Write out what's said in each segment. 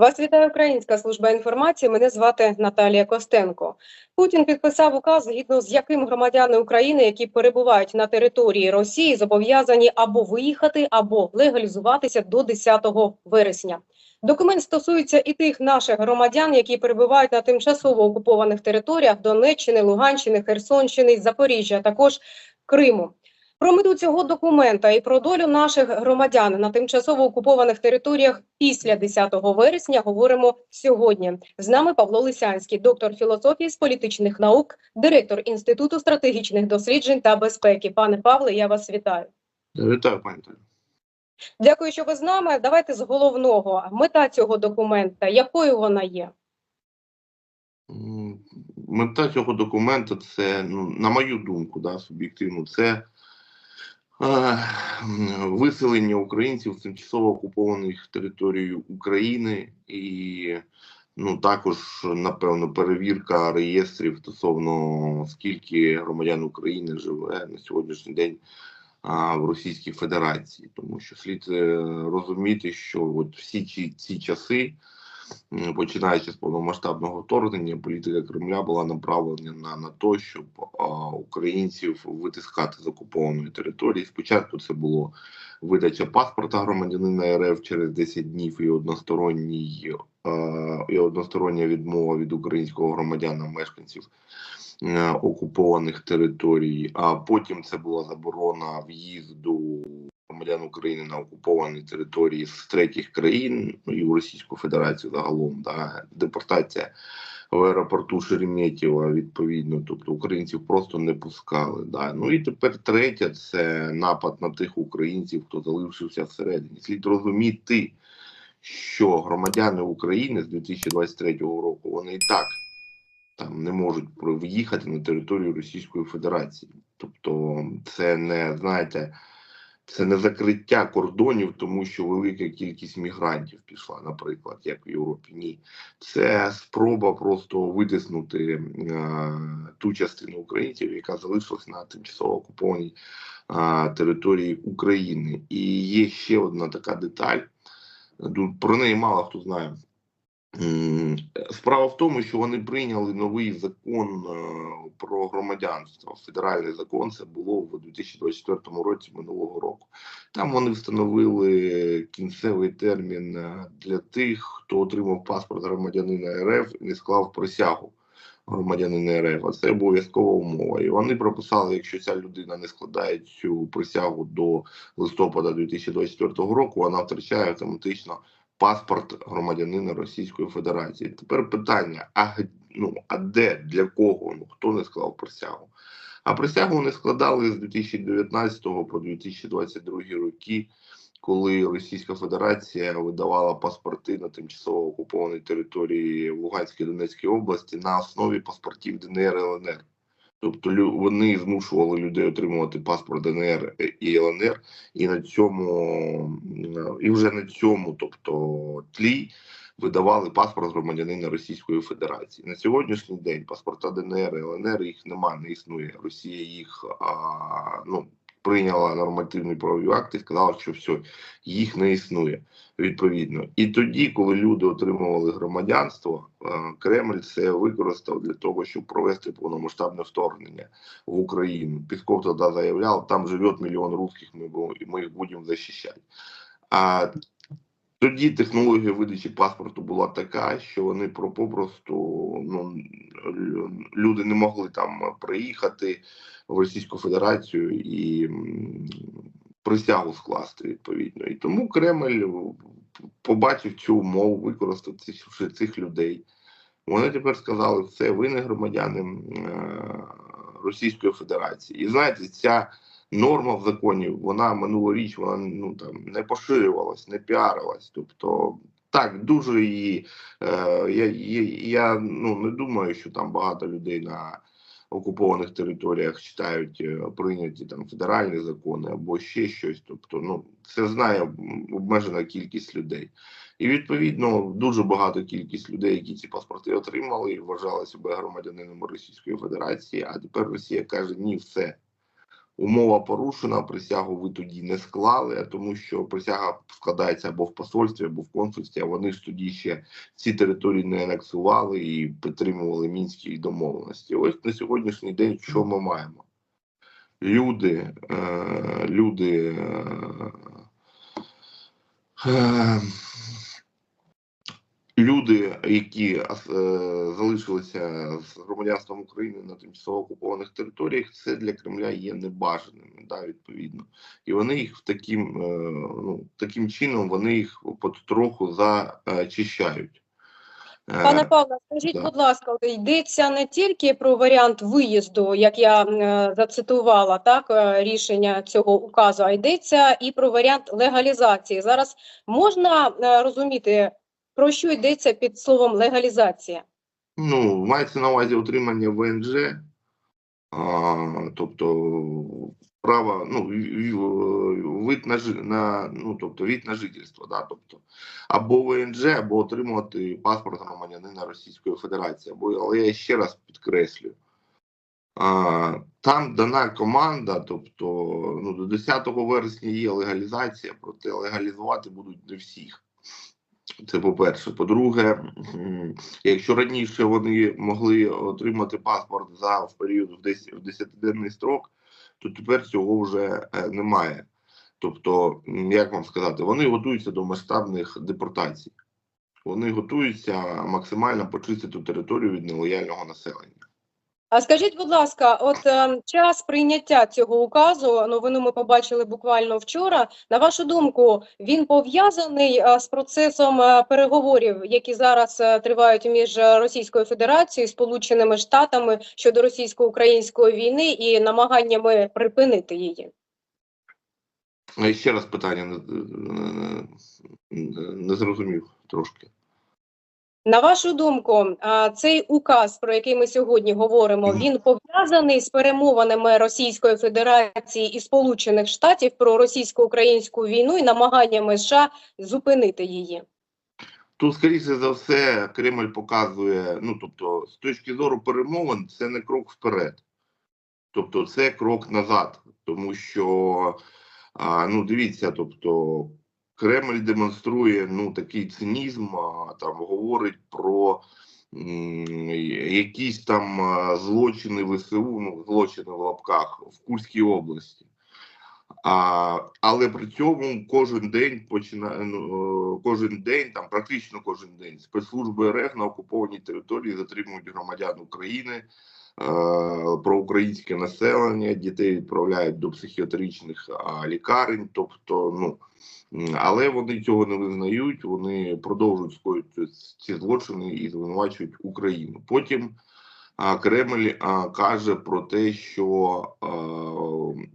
Вас вітає Українська служба інформації. Мене звати Наталія Костенко. Путін підписав указ, згідно з яким громадяни України, які перебувають на території Росії, зобов'язані або виїхати, або легалізуватися до 10 вересня. Документ стосується і тих наших громадян, які перебувають на тимчасово окупованих територіях Донеччини, Луганщини, Херсонщини, Запоріжжя, також Криму. Про мету цього документа і про долю наших громадян на тимчасово окупованих територіях після 10 вересня говоримо сьогодні. З нами Павло Лисянський, доктор філософії з політичних наук, директор Інституту стратегічних досліджень та безпеки. Пане Павле, я вас вітаю. Вітаю, пані Таня. Дякую, що ви з нами. Давайте з головного. Мета цього документа, якою вона є? Мета цього документу це, ну, на мою думку, да, суб'єктивно, це виселення українців з тимчасово окупованих територій України і ну, також, напевно, перевірка реєстрів стосовно скільки громадян України живе на сьогоднішній день в Російській Федерації. Тому що слід е, розуміти, що от всі ці, ці часи. М, починаючи з повномасштабного вторгнення, політика Кремля була направлена на, на те, щоб а, українців витискати з окупованої території. Спочатку це було видача паспорта громадянина РФ через 10 днів і односторонній а, і одностороння відмова від українського громадяна мешканців е, окупованих територій. А потім це була заборона в'їзду громадян України на окупованій території з третіх країн ну, і в Російську Федерацію загалом, да, депортація в аеропорту Шереметьєва, відповідно, тобто українців просто не пускали. Да. Ну і тепер третє це напад на тих українців, хто залишився всередині. Слід розуміти, що громадяни України з 2023 року вони і так там не можуть в'їхати на територію Російської Федерації. Тобто, це не знаєте. Це не закриття кордонів, тому що велика кількість мігрантів пішла, наприклад, як в Європі. Ні, це спроба просто витиснути е, ту частину українців, яка залишилась на тимчасово окупованій е, території України. І є ще одна така деталь. Про неї мало хто знає. Справа в тому, що вони прийняли новий закон е, про громадянство. Федеральний закон це було в 2024 році минулого року. Там вони встановили кінцевий термін е, для тих, хто отримав паспорт громадянина РФ і не склав присягу громадянина РФ. А це обов'язкова умова. І вони прописали, якщо ця людина не складає цю присягу до листопада 2024 року, вона втрачає автоматично паспорт громадянина Російської Федерації. Тепер питання: а ну а де для кого? Ну хто не склав присягу? А присягу вони складали з 2019 по 2022 роки, коли Російська Федерація видавала паспорти на тимчасово окупованій території Луганській Донецькій області на основі паспортів ДНР ЛНР. Тобто вони змушували людей отримувати паспорт ДНР і ЛНР, і на цьому м, і вже на цьому, тобто тлі, видавали паспорт громадянина Російської Федерації. На сьогоднішній день паспорта ДНР і ЛНР їх немає, не існує. Росія їх а, ну, прийняла нормативні правові акти сказала, що все, їх не існує відповідно. І тоді, коли люди отримували громадянство, е, Кремль це використав для того, щоб провести повномасштабне вторгнення в Україну. Пісков тоді заявляв, там живе мільйон русських, ми, ми їх будемо захищати. А тоді технологія видачі паспорту була така, що вони про попросту ну, люди не могли там приїхати в Російську Федерацію і присягу скласти відповідно. І тому Кремль побачив цю умову, використав цих, цих людей. Вони тепер сказали, все, ви не громадяни е, Російської Федерації. І знаєте, ця норма в законі, вона минулоріч, вона ну там не поширювалась, не піарилась. Тобто, так, дуже її. Е, я, я, ну, не думаю, що там багато людей на окупованих територіях читають е, прийняті там федеральні закони або ще щось. Тобто, ну це знає обмежена кількість людей. І відповідно дуже багато кількість людей, які ці паспорти отримали, вважали себе громадянинами Російської Федерації. А тепер Росія каже: ні, все. Умова порушена, присягу ви тоді не склали, тому що присяга складається або в посольстві, або в консульстві, а вони ж тоді ще ці території не анексували і підтримували мінські домовленості. Ось на сьогоднішній день що ми маємо? Люди, е, люди. Е, е, Люди, які е, залишилися з громадянством України на тимчасово окупованих територіях, це для Кремля є небажаними, да, відповідно. І вони їх в таким, е, ну, таким чином вони їх потроху зачищають. Е, Пане Павло, скажіть, да. будь ласка, йдеться не тільки про варіант виїзду, як я е, зацитувала, так рішення цього указу, а йдеться і про варіант легалізації. Зараз можна е, розуміти, про що йдеться під словом легалізація? Ну, мається на увазі отримання ВНЖ, а, тобто право, ну, вид на, на, ну, тобто від на жительство, да, тобто, або ВНЖ, або отримувати паспорт громадянина Російської Федерації. Або, але я ще раз підкреслюю, а, там дана команда, тобто ну, до 10 вересня є легалізація, проте легалізувати будуть не всіх. Це по-перше. По-друге, якщо раніше вони могли отримати паспорт за в період в 10 в 10-денний строк, то тепер цього вже е, немає. Тобто, як вам сказати, вони готуються до масштабних депортацій. Вони готуються максимально почистити територію від нелояльного населення. А скажіть, будь ласка, от е, час прийняття цього указу, новину ми побачили буквально вчора. На вашу думку, він пов'язаний е, з процесом е, переговорів, які зараз е, тривають між Російською Федерацією і Сполученими Штатами щодо російсько-української війни і намаганнями припинити її? Ще раз питання не, не, не, не зрозумів трошки. На вашу думку, цей указ, про який ми сьогодні говоримо, він пов'язаний з перемовинами Російської Федерації і Сполучених Штатів про російсько-українську війну і намаганнями США зупинити її. Тут, скоріше за все, Кремль показує, ну тобто, з точки зору перемовин, це не крок вперед, тобто це крок назад, тому що, а, ну дивіться, тобто Кремль демонструє ну такий цинізм, а, там говорить про якісь там злочини ВСУ, ну злочини в лапках в Курській області. А, але при цьому кожен день починає ну, е, кожен день, там практично кожен день, спецслужби РФ на окупованій території затримують громадян України, е, проукраїнське населення, дітей відправляють до психіатричних лікарень. Тобто, ну але вони цього не визнають, вони продовжують скоювати ці злочини і звинувачують Україну. Потім а, Кремль а, каже про те, що а,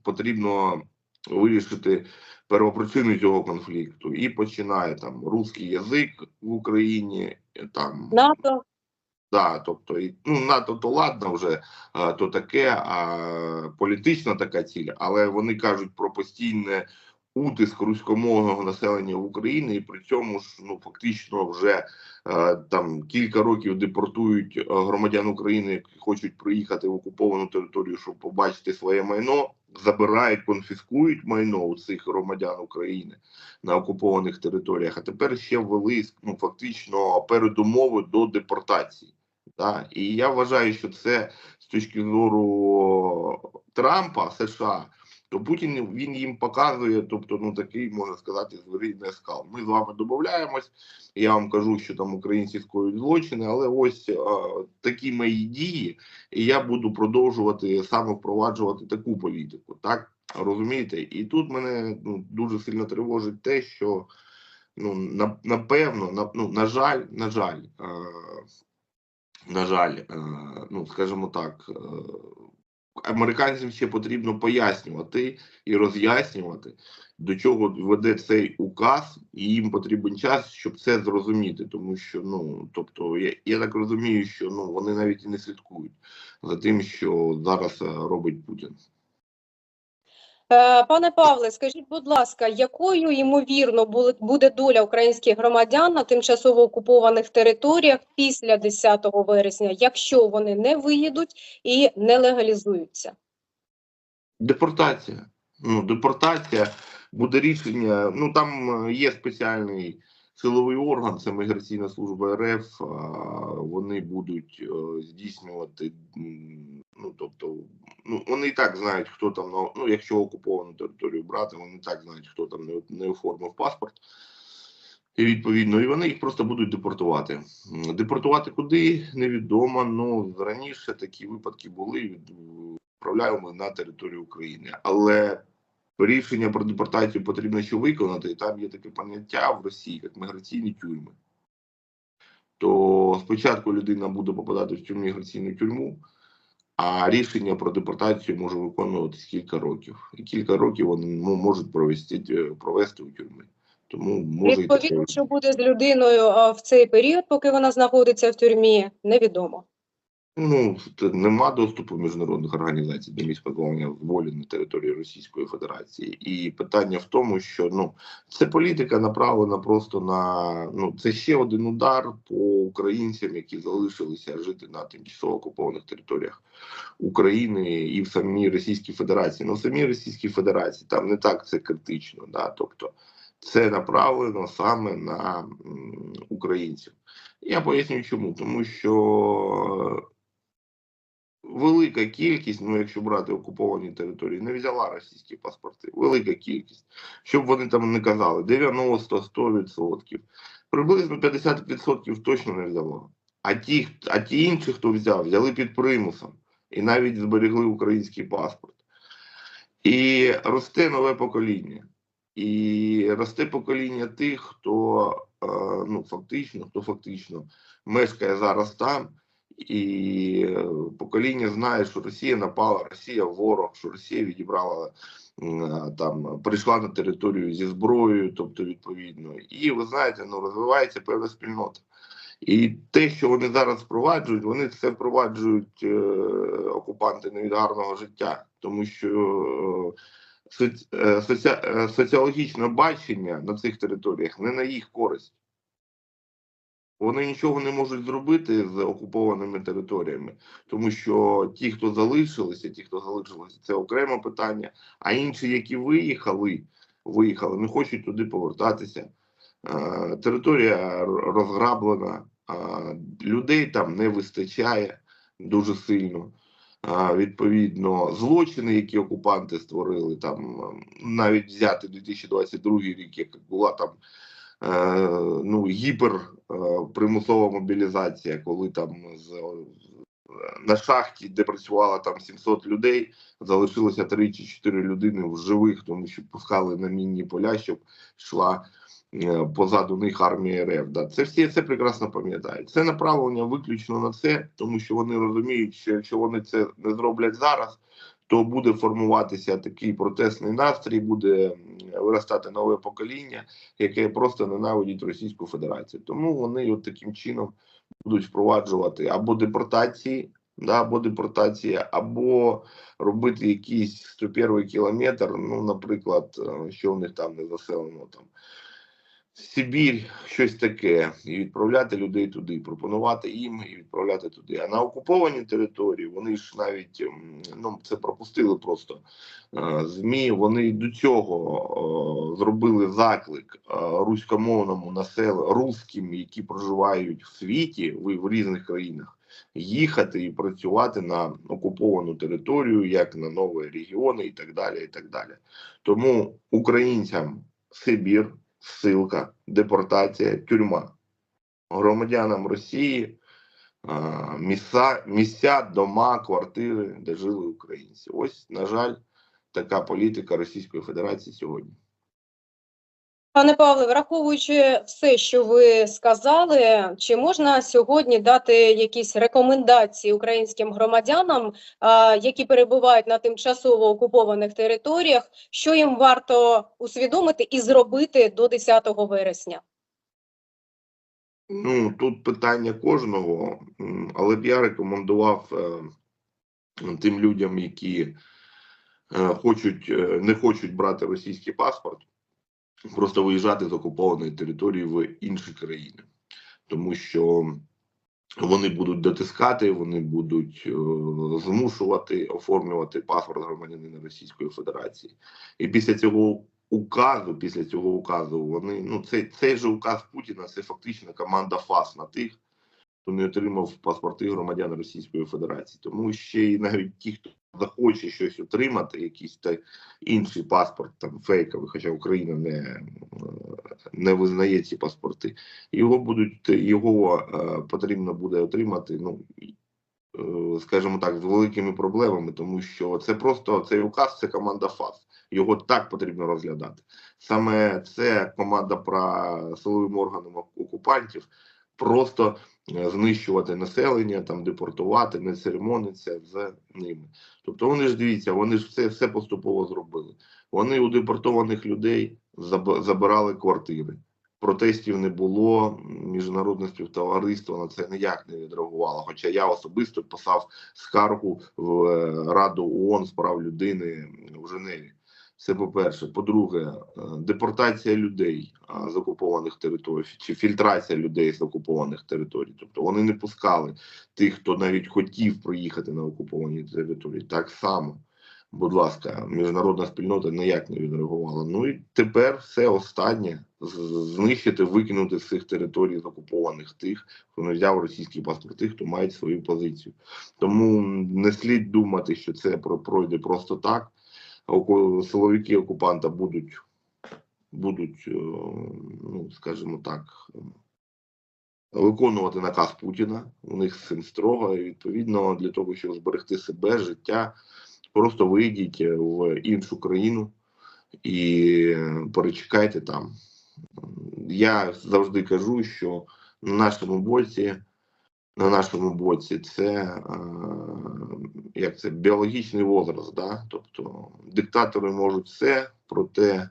потрібно вирішити первопричини цього конфлікту і починає там русський язик в Україні, там НАТО да, тобто і ну НАТО то ладно вже а, то таке, а політична така ціль, але вони кажуть про постійне утиск руськомовного населення в Україні, і при цьому ж ну фактично вже е, там кілька років депортують е, громадян України, які хочуть приїхати в окуповану територію, щоб побачити своє майно, забирають, конфіскують майно у цих громадян України на окупованих територіях. А тепер ще ввели ну фактично передумови до депортації. Да? І я вважаю, що це з точки зору Трампа США то Путін він їм показує, тобто, ну такий можна сказати, зверхний скал. Ми з вами домовляємось. Я вам кажу, що там українці скоюють злочини, але ось а, такі мої дії, і я буду продовжувати саме впроваджувати таку політику. Так розумієте? І тут мене ну, дуже сильно тривожить те, що ну на, напевно, на, ну, на жаль, на жаль, а, на жаль, а, ну скажімо так. е, Американцям ще потрібно пояснювати і роз'яснювати, до чого веде цей указ, і їм потрібен час, щоб це зрозуміти. Тому що, ну тобто, я, я так розумію, що ну вони навіть і не слідкують за тим, що зараз е, робить Путін. Е, Пане Павле, скажіть, будь ласка, якою ймовірно буде доля українських громадян на тимчасово окупованих територіях після 10 вересня, якщо вони не виїдуть і не легалізуються? Депортація. Ну, депортація буде рішення. Ну там е, є спеціальний силовий орган, це міграційна служба РФ. Вони будуть е, здійснювати. Ну тобто, ну вони і так знають, хто там на ну, якщо окуповану територію брати, вони і так знають, хто там не, не оформив паспорт. І відповідно, і вони їх просто будуть депортувати. Депортувати куди невідомо. Ну раніше такі випадки були. Відправляємо на територію України, але рішення про депортацію потрібно ще виконати. І там є таке поняття в Росії, як міграційні тюрми. То спочатку людина буде попадати в цю міграційну тюрму, а рішення про депортацію може виконуватись кілька років. І кілька років вони ну, можуть провести, провести у тюрмі. Тому може і таке. Що буде з людиною в цей період, поки вона знаходиться в тюрмі, невідомо. Ну, нема доступу міжнародних організацій до місць позбавлення волі на території Російської Федерації. І питання в тому, що ну це політика направлена просто на ну це ще один удар по українцям, які залишилися жити на тимчасово окупованих територіях України і в самій Російській Федерації. Ну, в самій Російській Федерації там не так це критично, да, тобто це направлено саме на українців. Я поясню чому, тому що велика кількість, ну якщо брати окуповані території, не взяла російські паспорти. Велика кількість. Щоб вони там не казали, 90-100%. Приблизно 50% точно не взяло. А ті, а ті інші, хто взяв, взяли під примусом і навіть зберегли український паспорт. І росте нове покоління. І росте покоління тих, хто е, ну фактично, хто фактично мешкає зараз там, і е, покоління знає, що Росія напала, Росія ворог, що Росія відібрала там, прийшла на територію зі зброєю, тобто відповідно. І ви знаєте, ну розвивається певна спільнота. І те, що вони зараз впроваджують, вони це впроваджують е, окупанти не від гарного життя, тому що е, соці, е, соці, е, соціологічне бачення на цих територіях не на їх користь. Вони нічого не можуть зробити з окупованими територіями, тому що ті, хто залишилися, ті, хто залишилися, це окреме питання. А інші, які виїхали, виїхали, не хочуть туди повертатися. Е, Територія розграблена, людей там не вистачає дуже сильно. Відповідно, злочини, які окупанти створили, там навіть взяти 2022 рік, як була там ну, гіпер е, мобілізація, коли там з, е, на шахті, де працювало там 700 людей, залишилося 3 чи 4 людини в живих, тому що пускали на мінні поля, щоб йшла е, позаду них армія РФ. Да. Це всі це прекрасно пам'ятають. Це направлення виключно на це, тому що вони розуміють, що якщо вони це не зроблять зараз, то буде формуватися такий протестний настрій, буде виростати нове покоління, яке просто ненавидить Російську Федерацію. Тому вони от таким чином будуть впроваджувати або депортації, да, або депортації, або робити якийсь 101 кілометр. Ну, наприклад, е, що в них там не заселено там. Сибір, щось таке, і відправляти людей туди, пропонувати їм і відправляти туди. А на окуповані території вони ж навіть ем, ну це пропустили просто е, змі. Вони до цього е, зробили заклик е, руськомовному населенню, русським, які проживають в світі в різних країнах, їхати і працювати на окуповану територію, як на нові регіони, і так далі. І так далі. Тому українцям Сибір ссылка, депортація, тюрма. Громадянам Росії місця, місця, дома, квартири, де жили українці. Ось, на жаль, така політика Російської Федерації сьогодні. Пане Павле, враховуючи все, що ви сказали, чи можна сьогодні дати якісь рекомендації українським громадянам, які перебувають на тимчасово окупованих територіях, що їм варто усвідомити і зробити до 10 вересня? Ну, тут питання кожного, але б я рекомендував е, тим людям, які е, хочуть, е, не хочуть брати російський паспорт, просто виїжджати з окупованої території в інші країни. Тому що вони будуть дотискати, вони будуть е, змушувати оформлювати паспорт громадянина Російської Федерації. І після цього указу, після цього указу, вони ну цей, цей же указ Путіна це фактично команда ФАС на тих, хто не отримав паспорти громадян Російської Федерації. Тому ще й навіть ті, хто захоче щось отримати, якийсь та інший паспорт, там фейковий, хоча Україна не, е, не визнає ці паспорти його будуть його е, потрібно буде отримати. Ну е, скажімо так, з великими проблемами, тому що це просто цей указ, це команда ФАС. Його так потрібно розглядати. Саме це команда про силовим органам окупантів просто знищувати населення, там депортувати, не церемониться з ними. Тобто вони ж дивіться, вони ж все, все поступово зробили. Вони у депортованих людей забирали квартири протестів не було. Міжнародне співтовариство на це ніяк не відреагувало. Хоча я особисто писав скаргу в е, Раду ООН з прав людини в Женеві. Це по-перше. По-друге, е, депортація людей з окупованих територій чи фільтрація людей з окупованих територій. Тобто вони не пускали тих, хто навіть хотів проїхати на окуповані території. Так само будь ласка, міжнародна спільнота ніяк не відреагувала. Ну і тепер все останнє знищити, викинути з цих територій з окупованих тих, хто не взяв російські паспорти, хто мають свою позицію. Тому не слід думати, що це про- пройде просто так. Силовики окупанта будуть, будуть, е, ну скажімо так. е, Виконувати наказ Путіна, у них цим строго, і відповідно для того, щоб зберегти себе, життя, просто вийдіть е, в іншу країну і перечекайте там. Я завжди кажу, що на нашому боці, на нашому боці це е, як це біологічний возраст, да? тобто диктатори можуть все, проте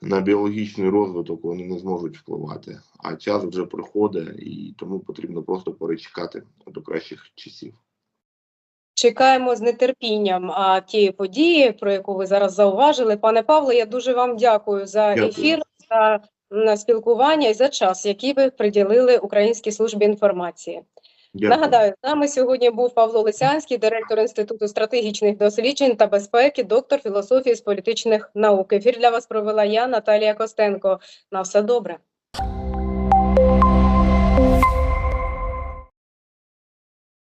на біологічний розвиток вони не зможуть впливати. А час вже приходить, і тому потрібно просто перечекати до кращих часів. Чекаємо з нетерпінням а, тієї події, про яку ви зараз зауважили. Пане Павле, я дуже вам дякую за Дякую. ефір, за спілкування і за час, який ви приділили Українській службі інформації. Дякую. Нагадаю, з нами сьогодні був Павло Лисянський, директор Інституту стратегічних досліджень та безпеки, доктор філософії з політичних наук. Ефір для вас провела я, Наталія Костенко. На все добре.